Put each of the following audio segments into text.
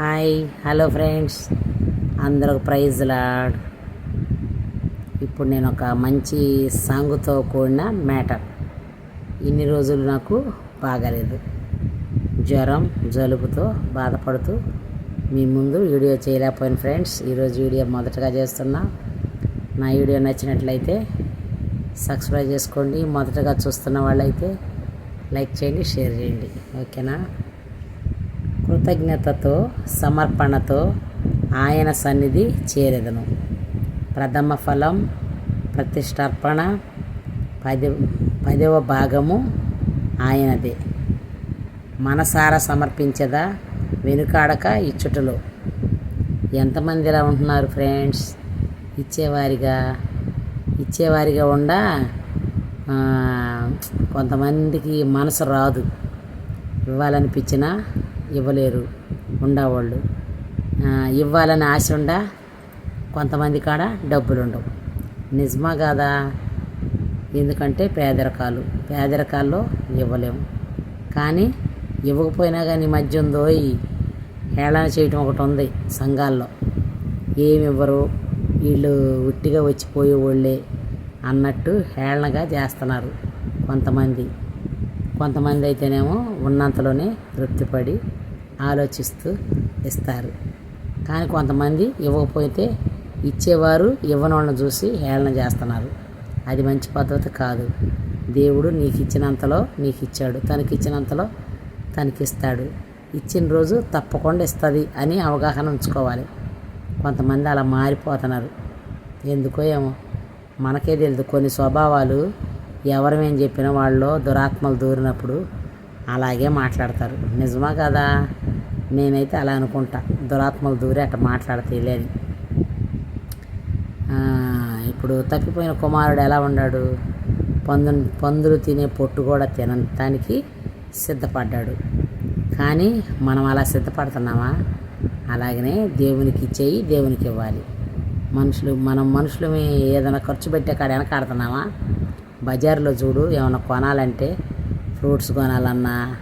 Hi hello friends. అందరికి ప్రైజ్ లాడ్ ఇప్పుడు నేను ఒక మంచి సాంగ్తో కూడిన మ్యాటర్. ఇన్ని రోజులు నాకు బాగాలేదు. జ్వరం జలుబుతో బాధపడుతూ మీ ముందు వీడియో చేయలేకపోయిన ఫ్రెండ్స్. ఈరోజు వీడియో మొదటగా చేస్తున్నా. నా వీడియో నచ్చినట్లయితే సబ్స్క్రైబ్ చేసుకోండి. మొదటగా చూస్తున్న వాళ్ళైతే లైక్ చేయండి షేర్ చేయండి. ఓకేనా? కృతజ్ఞతతో సమర్పణతో ఆయన సన్నిధి చేరెదను. ప్రథమ ఫలం ప్రతిష్టార్పణ పది పదవ భాగము ఆయనదే. మనసారా సమర్పించదా వెనుకాడక ఇచ్చుటలో. ఎంతమంది ఇలా ఉంటున్నారు ఫ్రెండ్స్? ఇచ్చేవారిగా ఇచ్చేవారిగా ఉండ కొంతమందికి మనసు రాదు. ఇవ్వాలనిపించినా ఇవ్వలేరు ఉండేవాళ్ళు. ఇవ్వాలని ఆశ ఉండ కొంతమంది కాడ డబ్బులు ఉండవు నిజమా కాదా? ఎందుకంటే పేదరికాలు. పేదరికాల్లో ఇవ్వలేము. కానీ ఇవ్వకపోయినా కానీ మధ్య ఉందో హేళన చేయటం ఒకటి ఉంది సంఘాల్లో. ఏమి ఇవ్వరు? వీళ్ళు ఉట్టిగా వచ్చిపోయే వాళ్ళే అన్నట్టు హేళనగా చేస్తున్నారు కొంతమంది. కొంతమంది అయితేనేమో ఉన్నంతలోనే తృప్తిపడి ఆలోచిస్తూ ఇస్తారు. కానీ కొంతమంది ఇవ్వకపోతే ఇచ్చేవారు ఇవ్వనోళ్ళని చూసి హేళన చేస్తున్నారు. అది మంచి పద్ధతి కాదు. దేవుడు నీకు ఇచ్చినంతలో నీకు ఇచ్చాడు తనకి ఇచ్చినంతలో తనకిస్తాడు. ఇచ్చిన రోజు తప్పకుండా ఇస్తుంది అని అవగాహన ఉంచుకోవాలి. కొంతమంది అలా మారిపోతున్నారు. ఎందుకో ఏమో. మనకే తెలియదు కొన్ని స్వభావాలు ఎవరమేం చెప్పిన వాళ్ళు దురాత్మలు దూరినప్పుడు అలాగే మాట్లాడతారు. నిజమా కదా? నేనైతే అలా అనుకుంటా. దురాత్మలు దూరి అట్లా మాట్లాడతీయలేని. ఇప్పుడు తప్పిపోయిన కుమారుడు ఎలా ఉన్నాడు? పందు పందులు తినే పొట్టు కూడా తినటానికి సిద్ధపడ్డాడు. కానీ మనం అలా సిద్ధపడుతున్నామా? అలాగనే దేవునికి ఇచ్చేయి దేవునికి ఇవ్వాలి. మనుషులు మనం మనుషులమే ఏదైనా ఖర్చు పెట్టే కాడ వెనకాడుతున్నామా? బజార్లో చూడు ఏమైనా కొనాలంటే ఫ్రూట్స్ కొనాలన్నా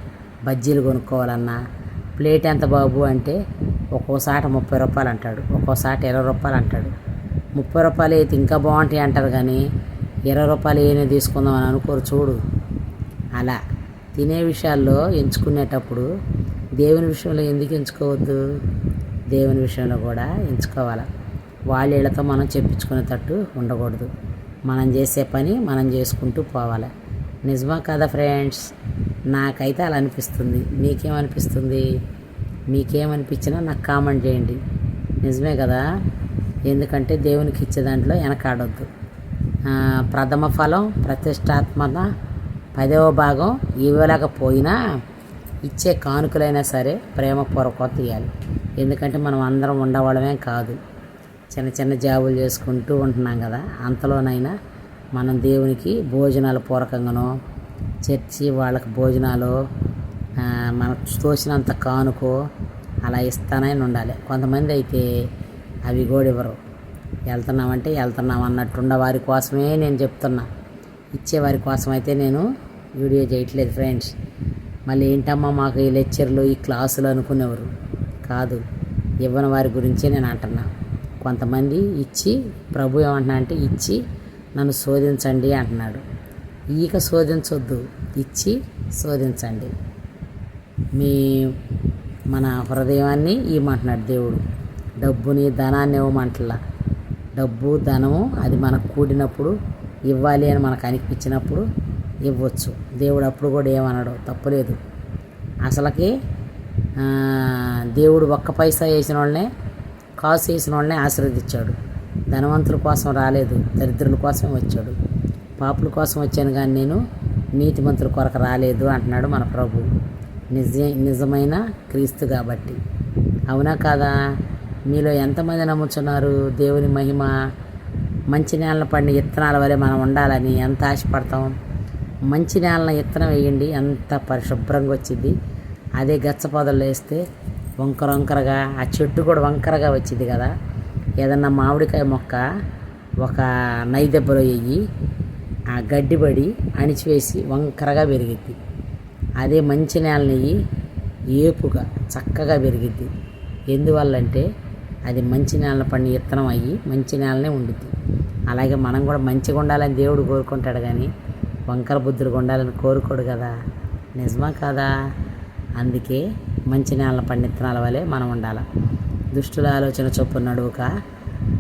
బజ్జీలు కొనుక్కోవాలన్నా ప్లేట్ ఎంత బాబు అంటే ఒక్కోసాట ముప్పై రూపాయలు అంటాడు ఒక్కోసాట ఇరవై రూపాయలు అంటాడు. ముప్పై రూపాయలు అయితే ఇంకా బాగుంటాయి అంటారు కానీ ఇరవై రూపాయలు ఏమైనా తీసుకుందాం అని అనుకోరు చూడు. అలా తినే విషయాల్లో ఎంచుకునేటప్పుడు దేవుని విషయంలో ఎందుకు ఎంచుకోవద్దు? దేవుని విషయంలో కూడా ఎంచుకోవాలి. వాళ్ళ ఇళ్ళతో మనం చెప్పించుకునేటట్టు ఉండకూడదు. మనం చేసే పని మనం చేసుకుంటూ పోవాలి. నిజమా కదా ఫ్రెండ్స్? నాకైతే అలా అనిపిస్తుంది. మీకేమనిపిస్తుంది? మీకేమనిపించినా నాకు కామెంట్ చేయండి. నిజమే కదా? ఎందుకంటే దేవునికి ఇచ్చే దాంట్లో వెనకాడొద్దు. ప్రథమ ఫలం ప్రతిష్టాత్మక పదవ భాగం ఇవ్వలేకపోయినా ఇచ్చే కానుకలైనా సరే ప్రేమపూర్వకం తీయాలి. ఎందుకంటే మనం అందరం ఉండవాళ్ళమే కాదు. చిన్న చిన్న జాబులు చేసుకుంటూ ఉంటున్నాం కదా. అంతలోనైనా మనం దేవునికి భోజనాలు పూర్వకంగానో చర్చి వాళ్ళకి భోజనాలు ఆ, మనకు తోచినంత కానుకో అలా ఇస్తానని ఉండాలి. కొంతమంది అయితే అవి కూడా ఇవ్వరు. వెళ్తున్నామంటే వెళ్తున్నాం అన్నట్టుండ వారి కోసమే నేను చెప్తున్నా. ఇచ్చేవారి కోసం అయితే నేను వీడియో చేయట్లేదు ఫ్రెండ్స్. మళ్ళీ ఏంటమ్మా మాకు ఈ లెక్చర్లు ఈ క్లాసులు అనుకునేవారు? కాదు ఇవ్వని వారి గురించే నేను అంటున్నా. కొంతమంది ఇచ్చి ప్రభు ఏమంటున్నా అంటే ఇచ్చి నన్ను శోధించండి అంటున్నాడు. ఈక శోధించొద్దు ఇచ్చి శోధించండి. మీ మన హృదయాన్ని ఇవ్వమంటున్నాడు దేవుడు? డబ్బుని ధనాన్ని ఇవ్వమంటలా. డబ్బు ధనము అది మనకు కూడినప్పుడు ఇవ్వాలి అని మనకు అనిపించినప్పుడు ఇవ్వచ్చు. దేవుడు అప్పుడు కూడా ఏమనడు? తప్పులేదు. అసలకి దేవుడు ఒక్క పైసా వేసిన వాళ్ళనే కాసు వేసిన వాళ్ళనే ఆశీర్వదించాడు. ధనవంతుల కోసం రాలేదు దరిద్రుల కోసం వచ్చాడు. పాపుల కోసం వచ్చాను కానీ నేను నీతిమంతుల కొరకు రాలేదు అంటున్నాడు మన ప్రభు. నిజ నిజమైన క్రీస్తు కాబట్టి. అవునా కాదా? మీలో ఎంతమంది నమ్ముతున్నారు దేవుని మహిమ మంచి నేలన పడిన విత్తనాల వలె మనం ఉండాలని ఎంత ఆశపడతాం? మంచి నేలన విత్తనం వేయండి ఎంత పరిశుభ్రంగా వచ్చింది. అదే గచ్చ పొదలు వేస్తే వంకర వంకరగా ఆ చెట్టు కూడా వంకరగా వచ్చింది కదా. ఏదన్నా మామిడికాయ మొక్క ఒక నై దెబ్బలో వేయి ఆ గడ్డిపడి అణిచివేసి వంకరగా పెరిగిద్ది. అదే మంచి నేలని ఏపుగా చక్కగా పెరిగిద్ది. ఎందువల్లంటే అది మంచి నేల పండి విత్తనం అయ్యి మంచి నేలనే ఉండుద్ది. అలాగే మనం కూడా మంచిగా ఉండాలని దేవుడు కోరుకుంటాడు కానీ వంకర బుద్ధులు ఉండాలని కోరుకోడు కదా. నిజమా కదా? అందుకే మంచి నేల పండిత్తనాల వలె మనం ఉండాలి. దుష్టుల ఆలోచన చొప్పున నడువుక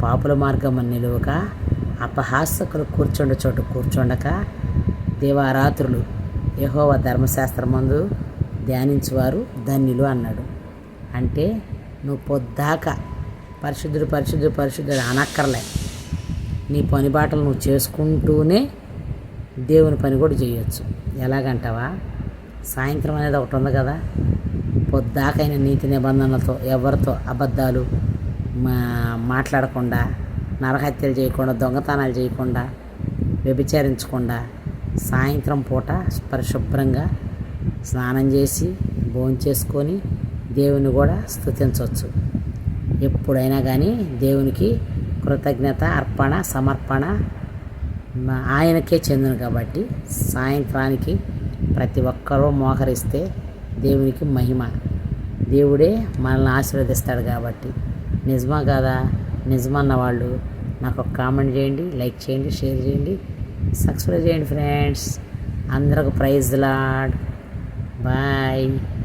పాపుల మార్గం నిలువక అపహాసకులు కూర్చుండ చోటు కూర్చుండక దేవారాత్రులు యహోవ ధర్మశాస్త్రమందు ధ్యానించేవారు ధన్యులు అన్నాడు. అంటే నువ్వు పొద్దాక పరిశుద్ధుడు పరిశుద్ధుడు పరిశుద్ధుడు అనక్కర్లే. నీ పని బాటలు నువ్వు చేసుకుంటూనే దేవుని పని కూడా చేయొచ్చు. ఎలాగంటావా? సాయంత్రం అనేది ఒకటి ఉంది కదా. పొద్దాకైన నీతి నిబంధనలతో ఎవరితో అబద్ధాలు మా మాట్లాడకుండా నరహత్యలు చేయకుండా దొంగతనాలు చేయకుండా వ్యభిచరించకుండా సాయంత్రం పూట పరిశుభ్రంగా స్నానం చేసి భోంచేసుకొని దేవుని కూడా స్థుతించవచ్చు ఎప్పుడైనా కానీ దేవునికి కృతజ్ఞత అర్పణ సమర్పణ ఆయనకే చెందును కాబట్టి సాయంత్రానికి ప్రతి ఒక్కరూ మోకరిస్తే దేవునికి మహిమ. దేవుడే మనల్ని ఆశీర్వదిస్తాడు కాబట్టి. నిజమా కాదా? నిజమన్న వాళ్ళు నాకు ఒక కామెంట్ చేయండి లైక్ చేయండి షేర్ చేయండి సబ్స్క్రైబ్ చేయండి ఫ్రెండ్స్. అందరికి ప్రైజ్ లాడ్. బాయ్.